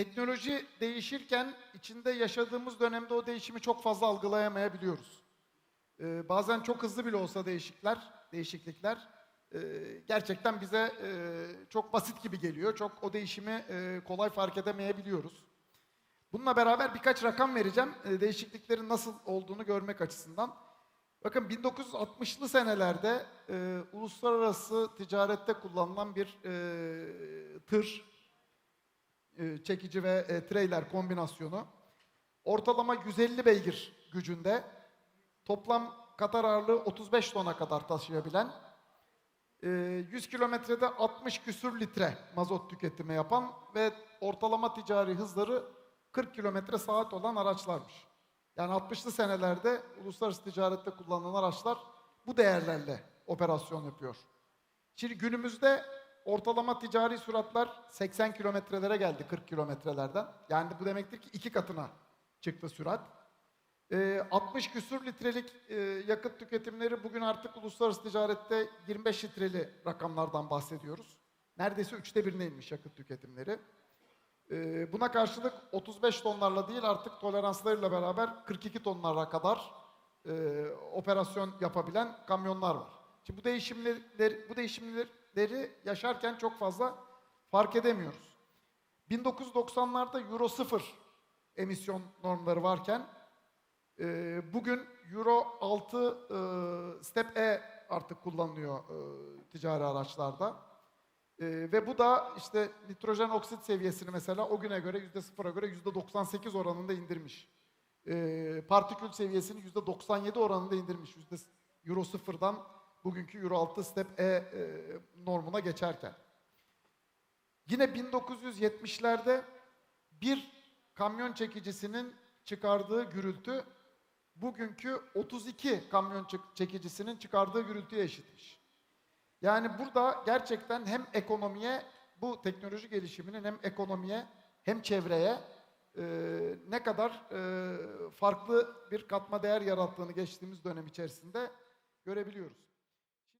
Teknoloji değişirken içinde yaşadığımız dönemde o değişimi çok fazla algılayamayabiliyoruz. Ee, bazen çok hızlı bile olsa değişiklikler, değişiklikler e, gerçekten bize e, çok basit gibi geliyor. Çok o değişimi e, kolay fark edemeyebiliyoruz. Bununla beraber birkaç rakam vereceğim. e, değişikliklerin nasıl olduğunu görmek açısından. Bakın 1960'lı senelerde e, uluslararası ticarette kullanılan bir e, tır, çekici ve e, trailer kombinasyonu. Ortalama 150 beygir gücünde, toplam katar ağırlığı 35 tona kadar taşıyabilen, e, 100 kilometrede 60 küsür litre mazot tüketimi yapan ve ortalama ticari hızları 40 kilometre saat olan araçlarmış. Yani 60'lı senelerde uluslararası ticarette kullanılan araçlar bu değerlerle operasyon yapıyor. Şimdi günümüzde ortalama ticari süratler 80 kilometrelere geldi 40 kilometrelerden. Yani bu demektir ki iki katına çıktı sürat. Ee, 60 küsür litrelik e, yakıt tüketimleri bugün artık uluslararası ticarette 25 litreli rakamlardan bahsediyoruz. Neredeyse üçte birine inmiş yakıt tüketimleri. Ee, buna karşılık 35 tonlarla değil artık toleranslarıyla beraber 42 tonlara kadar e, operasyon yapabilen kamyonlar var. Şimdi bu değişimleri, bu değişimleri yaşarken çok fazla fark edemiyoruz. 1990'larda Euro 0 emisyon normları varken e, bugün Euro 6 e, Step E artık kullanılıyor e, ticari araçlarda. E, ve bu da işte nitrojen oksit seviyesini mesela o güne göre yüzde sıfıra göre yüzde 98 oranında indirmiş. E, partikül seviyesini yüzde 97 oranında indirmiş. Euro 0'dan bugünkü Euro 6 Step E, e normuna geçerken. Yine 1970'lerde bir kamyon çekicisinin çıkardığı gürültü bugünkü 32 kamyon çek- çekicisinin çıkardığı gürültüye eşitmiş. Yani burada gerçekten hem ekonomiye bu teknoloji gelişiminin hem ekonomiye hem çevreye e, ne kadar e, farklı bir katma değer yarattığını geçtiğimiz dönem içerisinde görebiliyoruz.